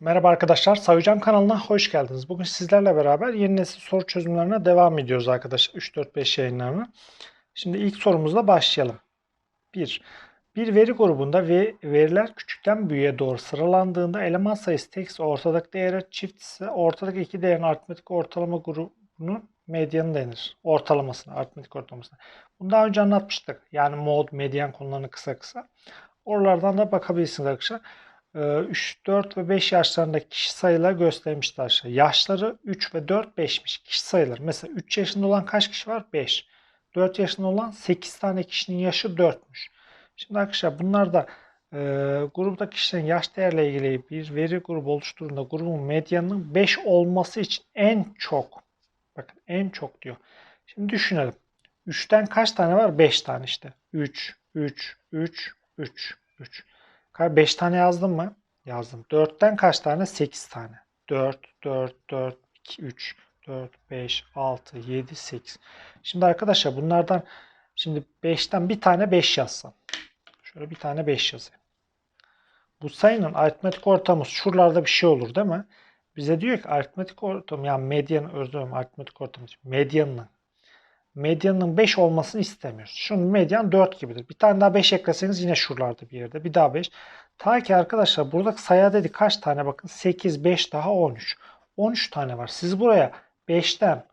Merhaba arkadaşlar, Sayıcan kanalına hoş geldiniz. Bugün sizlerle beraber yeni nesil soru çözümlerine devam ediyoruz arkadaşlar. 3-4-5 yayınlarına. Şimdi ilk sorumuzla başlayalım. 1. Bir veri grubunda ve veriler küçükten büyüğe doğru sıralandığında eleman sayısı tek ortadaki değere çift ise ortadaki iki değerin aritmetik ortalama grubunun medyanı denir. Ortalamasına, aritmetik ortalamasına. Bunu daha önce anlatmıştık. Yani mod, medyan konularını kısa kısa. Oralardan da bakabilirsiniz arkadaşlar. 3, 4 ve 5 yaşlarındaki kişi sayıları göstermişler aşağı. Yaşları 3 ve 4, 5'miş. Kişi sayıları. Mesela 3 yaşında olan kaç kişi var? 5. 4 yaşında olan 8 tane kişinin yaşı 4'müş. Şimdi arkadaşlar bunlar da e, grupta kişilerin yaş değerle ilgili bir veri grubu oluşturduğunda grubun medyanının 5 olması için en çok bakın en çok diyor. Şimdi düşünelim. 3'ten kaç tane var? 5 tane işte. 3, 3, 3, 3, 3. 5 tane yazdım mı? Yazdım. 4'ten kaç tane? 8 tane. 4, 4, 4, 2, 3, 4, 5, 6, 7, 8. Şimdi arkadaşlar bunlardan şimdi 5'ten bir tane 5 yazsam. Şöyle bir tane 5 yazayım. Bu sayının aritmetik ortamı şuralarda bir şey olur değil mi? Bize diyor ki aritmetik ortam yani medyanın özür dilerim aritmetik ortamı medyanın medyanın 5 olmasını istemiyoruz. Şunun medyan 4 gibidir. Bir tane daha 5 ekleseniz yine şuralarda bir yerde. Bir daha 5. Ta ki arkadaşlar buradaki sayı dedi kaç tane bakın 8, 5 daha 13. 13 tane var. Siz buraya 5'ten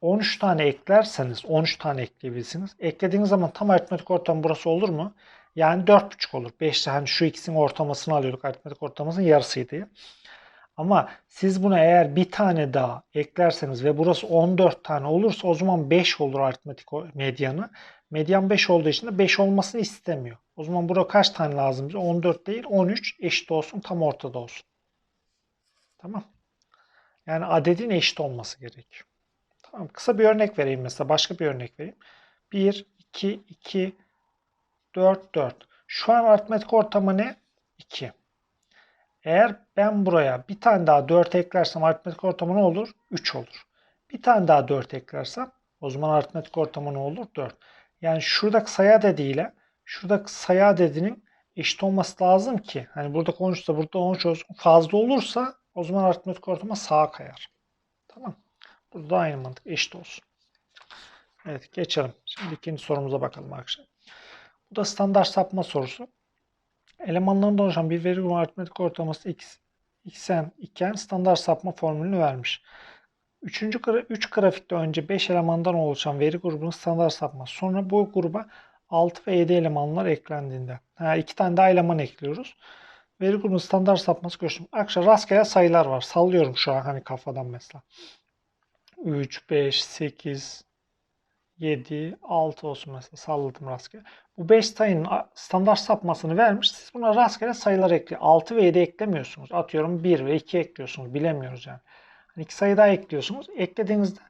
13 tane eklerseniz 13 tane ekleyebilirsiniz. Eklediğiniz zaman tam aritmetik ortam burası olur mu? Yani 4,5 olur. 5 hani şu ikisinin ortamasını alıyorduk. Aritmetik ortamasının yarısıydı. Ama siz buna eğer bir tane daha eklerseniz ve burası 14 tane olursa o zaman 5 olur aritmetik medyanı. Medyan 5 olduğu için de 5 olmasını istemiyor. O zaman burada kaç tane lazım bize? 14 değil 13 eşit olsun tam ortada olsun. Tamam. Yani adedin eşit olması gerekiyor. Tamam. Kısa bir örnek vereyim mesela. Başka bir örnek vereyim. 1, 2, 2, 4, 4. Şu an aritmetik ortamı ne? 2. Eğer ben buraya bir tane daha 4 eklersem aritmetik ortamı ne olur? 3 olur. Bir tane daha 4 eklersem o zaman aritmetik ortamı ne olur? 4. Yani şuradaki sayı adediyle şuradaki sayı adedinin eşit olması lazım ki hani burada 13 ise burada 13 olsun. Fazla olursa o zaman aritmetik ortama sağa kayar. Tamam. Burada da aynı mantık eşit olsun. Evet geçelim. Şimdi ikinci sorumuza bakalım arkadaşlar. Bu da standart sapma sorusu. Elemanlarından oluşan bir veri grubu aritmetik ortalaması x, xn iken standart sapma formülünü vermiş. Üçüncü, üç grafikte önce 5 elemandan oluşan veri grubunun standart sapması. Sonra bu gruba 6 ve 7 elemanlar eklendiğinde. Ha, iki tane daha eleman ekliyoruz. Veri grubunun standart sapması göstereyim. Arkadaşlar rastgele sayılar var. Sallıyorum şu an hani kafadan mesela. 3, 5, 8, 7, 6 olsun mesela salladım rastgele. Bu 5 sayının standart sapmasını vermiş. Siz buna rastgele sayılar ekle. 6 ve 7 eklemiyorsunuz. Atıyorum 1 ve 2 ekliyorsunuz. Bilemiyoruz yani. Hani iki sayı daha ekliyorsunuz. Eklediğinizde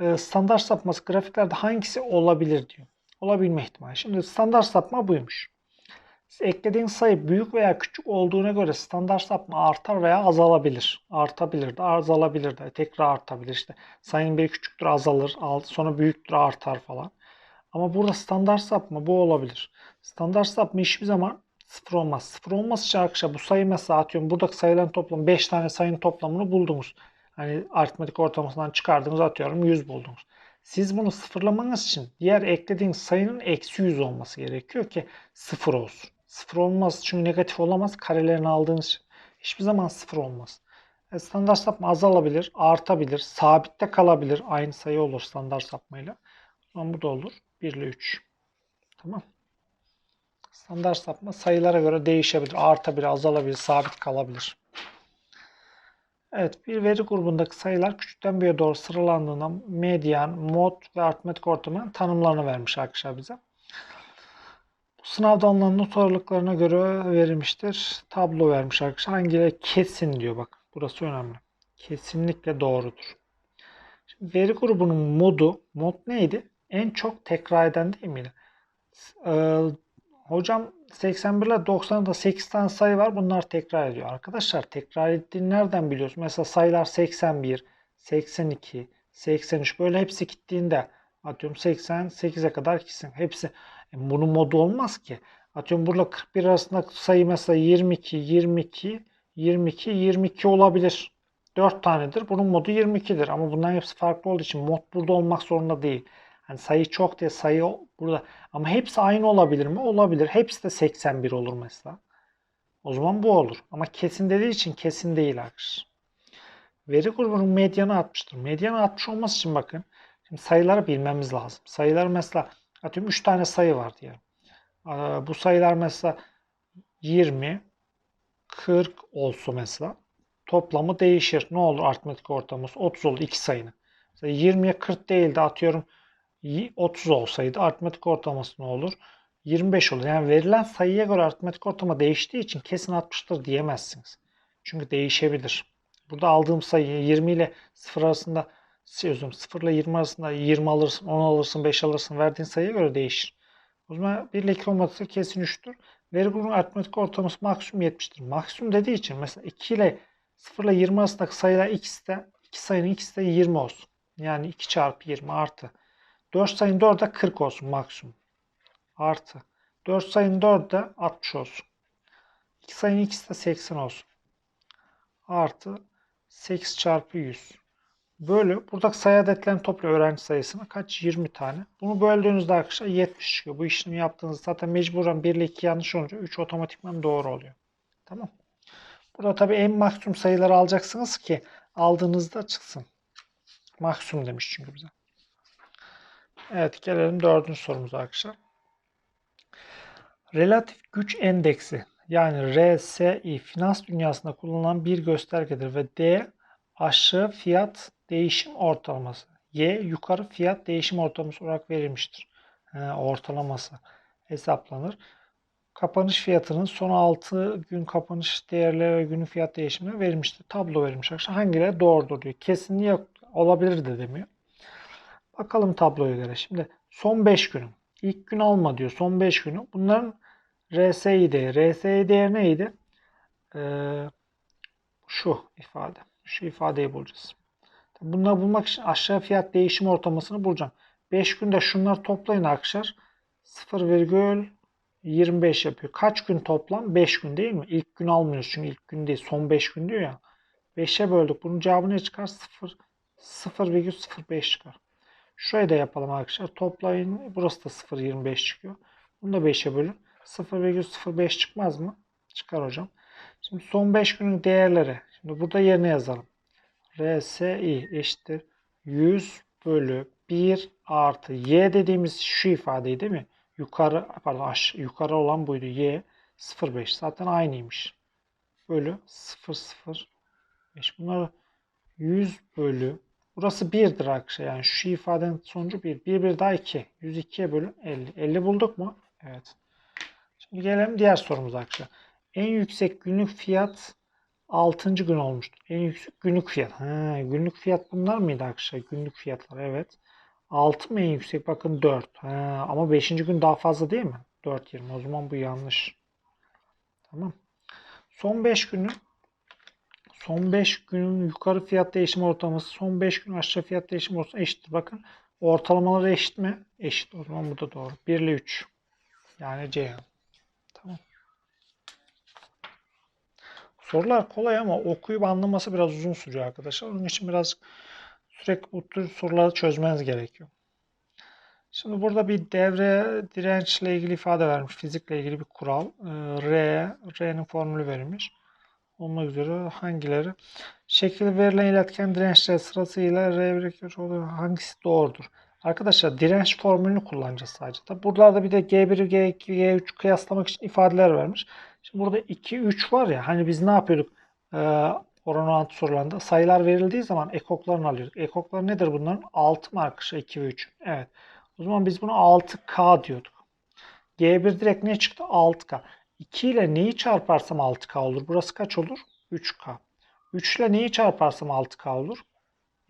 e, standart sapması grafiklerde hangisi olabilir diyor. Olabilme ihtimali. Şimdi standart sapma buymuş. Siz eklediğiniz sayı büyük veya küçük olduğuna göre standart sapma artar veya azalabilir. Artabilir de azalabilir de tekrar artabilir işte. Sayının biri küçüktür azalır sonra büyüktür artar falan. Ama burada standart sapma bu olabilir. Standart sapma hiçbir zaman sıfır olmaz. Sıfır olması için arkadaşlar bu sayı mesela atıyorum buradaki sayıların toplamı 5 tane sayının toplamını buldunuz. Hani aritmetik ortalamasından çıkardığınız atıyorum 100 buldunuz. Siz bunu sıfırlamanız için diğer eklediğiniz sayının eksi 100 olması gerekiyor ki sıfır olsun. Sıfır olmaz çünkü negatif olamaz. Karelerini aldığınız. Hiçbir zaman sıfır olmaz. E, standart sapma azalabilir, artabilir, sabitte kalabilir. Aynı sayı olur standart sapmayla. O bu da olur. 1 ile 3. Tamam. Standart sapma sayılara göre değişebilir. Artabilir, azalabilir, sabit kalabilir. Evet, bir veri grubundaki sayılar küçükten büyüğe doğru sıralandığında medyan, mod ve aritmetik ortamın tanımlarını vermiş arkadaşlar bize. Sınavda alınan not ağırlıklarına göre verilmiştir. Tablo vermiş arkadaşlar. Hangileri kesin diyor bak. Burası önemli. Kesinlikle doğrudur. Şimdi veri grubunun modu, mod neydi? En çok tekrar eden değil miydi? Ee, hocam 81 ile 90'da 8 tane sayı var. Bunlar tekrar ediyor. Arkadaşlar tekrar ettiğini nereden biliyoruz? Mesela sayılar 81, 82, 83 böyle hepsi gittiğinde atıyorum 88'e kadar gitsin. Hepsi e, bunun modu olmaz ki. Atıyorum burada 41 arasında sayı mesela 22, 22, 22, 22 olabilir. 4 tanedir. Bunun modu 22'dir. Ama bunların hepsi farklı olduğu için mod burada olmak zorunda değil. Hani sayı çok diye sayı burada. Ama hepsi aynı olabilir mi? Olabilir. Hepsi de 81 olur mesela. O zaman bu olur. Ama kesin dediği için kesin değil arkadaşlar. Veri grubunun medyanı 60'tır. Medyanı 60 olması için bakın. Şimdi sayıları bilmemiz lazım. Sayılar mesela atıyorum 3 tane sayı var diyelim. Bu sayılar mesela 20, 40 olsa mesela toplamı değişir. Ne olur aritmetik ortamımız? 30 olur iki sayının. Mesela 20'ye 40 değil de atıyorum 30 olsaydı aritmetik ortalaması ne olur? 25 olur. Yani verilen sayıya göre aritmetik ortalama değiştiği için kesin 60'tır diyemezsiniz. Çünkü değişebilir. Burada aldığım sayı 20 ile 0 arasında dilerim, 0 ile 20 arasında 20 alırsın, 10 alırsın, 5 alırsın verdiğin sayıya göre değişir. O zaman 1 ile 2 olması kesin 3'tür. Veri grubunun aritmetik ortalaması maksimum 70'tir. Maksimum dediği için mesela 2 ile 0 ile 20 arasındaki sayılar ikisi de iki sayının ikisi de 20 olsun. Yani 2 çarpı 20 artı. 4 sayının 4'ü de 40 olsun maksimum. Artı. 4 sayının 4'ü de 60 olsun. 2 sayının ikisi de 80 olsun. Artı 8 çarpı 100. Bölü. Buradaki sayı adetlerini topluyor öğrenci sayısına. Kaç? 20 tane. Bunu böldüğünüzde arkadaşlar 70 çıkıyor. Bu işlemi yaptığınızda zaten mecburen 1 ile 2 yanlış olunca 3 otomatikman doğru oluyor. Tamam. Burada tabii en maksimum sayıları alacaksınız ki aldığınızda çıksın. Maksimum demiş çünkü bize. Evet gelelim dördüncü sorumuza arkadaşlar. Relatif güç endeksi yani RSI finans dünyasında kullanılan bir göstergedir ve D aşağı fiyat değişim ortalaması. Y yukarı fiyat değişim ortalaması olarak verilmiştir. He, ortalaması hesaplanır. Kapanış fiyatının son 6 gün kapanış değerleri ve günün fiyat değişimini verilmiştir. Tablo verilmiş. Hangileri doğrudur diyor. Kesinliği. Olabilir de demiyor. Bakalım tabloya göre. Şimdi son 5 günü. İlk gün alma diyor. Son 5 günü. Bunların RSI değeri. RSI değeri neydi? Ee, şu ifade. Şu ifadeyi bulacağız. Bunları bulmak için aşağı fiyat değişim ortalamasını bulacağım. 5 günde şunları toplayın arkadaşlar. 0,25 yapıyor. Kaç gün toplam? 5 gün değil mi? İlk gün almıyoruz çünkü ilk gün değil. Son 5 gün diyor ya. 5'e böldük. Bunun cevabı ne çıkar? 0 0,05 çıkar. Şurayı da yapalım arkadaşlar. Toplayın. Burası da 0,25 çıkıyor. Bunu da 5'e bölün. 0,05 çıkmaz mı? Çıkar hocam. Şimdi son 5 günün değerleri. Şimdi burada yerine yazalım. RSI eşittir 100 bölü 1 artı Y dediğimiz şu ifadeyi değil mi? Yukarı pardon aşağı, yukarı olan buydu. Y 0,5 zaten aynıymış. Bölü 0,05 bunları 100 bölü burası 1'dir arkadaşlar. Yani şu ifadenin sonucu 1. 1 1 daha 2. 102'ye bölün 50. 50 bulduk mu? Evet. Şimdi gelelim diğer sorumuza arkadaşlar. En yüksek günlük fiyat 6. gün olmuştu. En yüksek günlük fiyat. Ha, günlük fiyat bunlar mıydı arkadaşlar? Günlük fiyatlar evet. 6 mı en yüksek? Bakın 4. Ha, ama 5. gün daha fazla değil mi? 4.20. O zaman bu yanlış. Tamam. Son 5 günün son 5 günün yukarı fiyat değişim ortalaması son 5 gün aşağı fiyat değişim ortalaması eşittir. Bakın ortalamaları eşit mi? Eşit. O zaman bu da doğru. 1 ile 3. Yani Ceyhan. Tamam. Sorular kolay ama okuyup anlaması biraz uzun sürüyor arkadaşlar. Onun için biraz sürekli soruları çözmeniz gerekiyor. Şimdi burada bir devre dirençle ilgili ifade vermiş. Fizikle ilgili bir kural. Ee, R, R'nin formülü verilmiş. Olmak üzere hangileri? Şekilde verilen iletken dirençler sırasıyla R biriktir oluyor. Hangisi doğrudur? Arkadaşlar direnç formülünü kullanacağız sadece. Tabi buralarda bir de G1, G2, G3 kıyaslamak için ifadeler vermiş. Şimdi burada 2, 3 var ya hani biz ne yapıyorduk? Ee, oran orantı sorularında sayılar verildiği zaman ekoklarını alıyorduk. Ekoklar nedir bunların? 6 mı arkadaşlar 2 ve 3? Evet. O zaman biz bunu 6K diyorduk. G1 direkt ne çıktı? 6K. 2 ile neyi çarparsam 6K olur? Burası kaç olur? 3K. 3 ile neyi çarparsam 6K olur?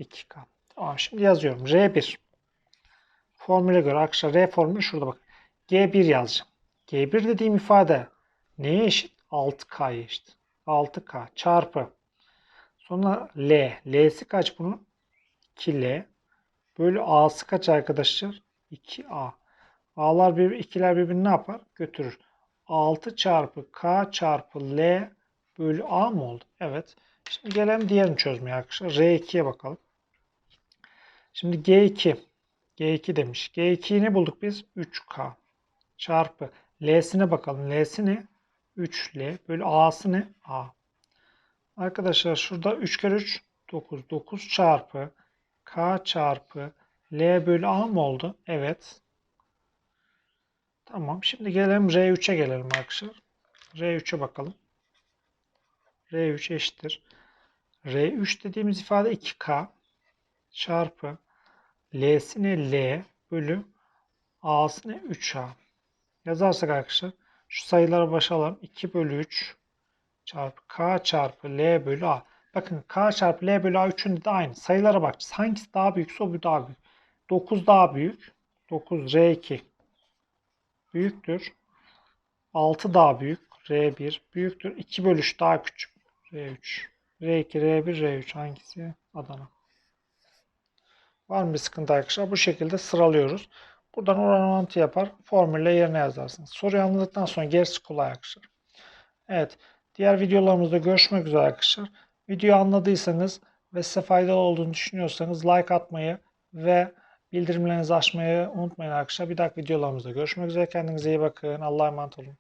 2K. Tamam şimdi yazıyorum. R1. Formüle göre arkadaşlar R formülü şurada bak. G1 yazacağım. G1 dediğim ifade neye eşit? 6K'ya eşit. 6K çarpı. Sonra L. L'si kaç bunun? 2L. Bölü A'sı kaç arkadaşlar? 2A. A'lar bir, ikiler birbirini ne yapar? Götürür. 6 çarpı K çarpı L bölü A mı oldu? Evet. Şimdi gelelim diğerini çözmeye arkadaşlar. R2'ye bakalım. Şimdi G2. G2 demiş. G2'yi ne bulduk biz? 3K çarpı L'sine bakalım. L'si ne? 3L bölü A'sı ne? A. Arkadaşlar şurada 3 kere 3 9. 9 çarpı K çarpı L bölü A mı oldu? Evet. Tamam. Şimdi gelelim R3'e gelelim arkadaşlar. R3'e bakalım. R3 eşittir. R3 dediğimiz ifade 2K çarpı L'sine L bölü A'sine 3A. Yazarsak arkadaşlar şu sayılara başa alalım. 2 bölü 3 çarpı K çarpı L bölü A. Bakın K çarpı L bölü A üçünde de aynı. Sayılara bakacağız. Hangisi daha büyükse o daha büyük. 9 daha büyük. 9 R2 büyüktür. 6 daha büyük. R1 büyüktür. 2 bölü 3 daha küçük. R3. R2, R1, R3 hangisi? Adana. Var mı bir sıkıntı arkadaşlar? Bu şekilde sıralıyoruz. Buradan oran orantı yapar. Formülle yerine yazarsınız. Soruyu anladıktan sonra gerisi kolay arkadaşlar. Evet. Diğer videolarımızda görüşmek üzere arkadaşlar. Videoyu anladıysanız ve size faydalı olduğunu düşünüyorsanız like atmayı ve bildirimlerinizi açmayı unutmayın arkadaşlar. Bir dahaki videolarımızda görüşmek üzere. Kendinize iyi bakın. Allah'a emanet olun.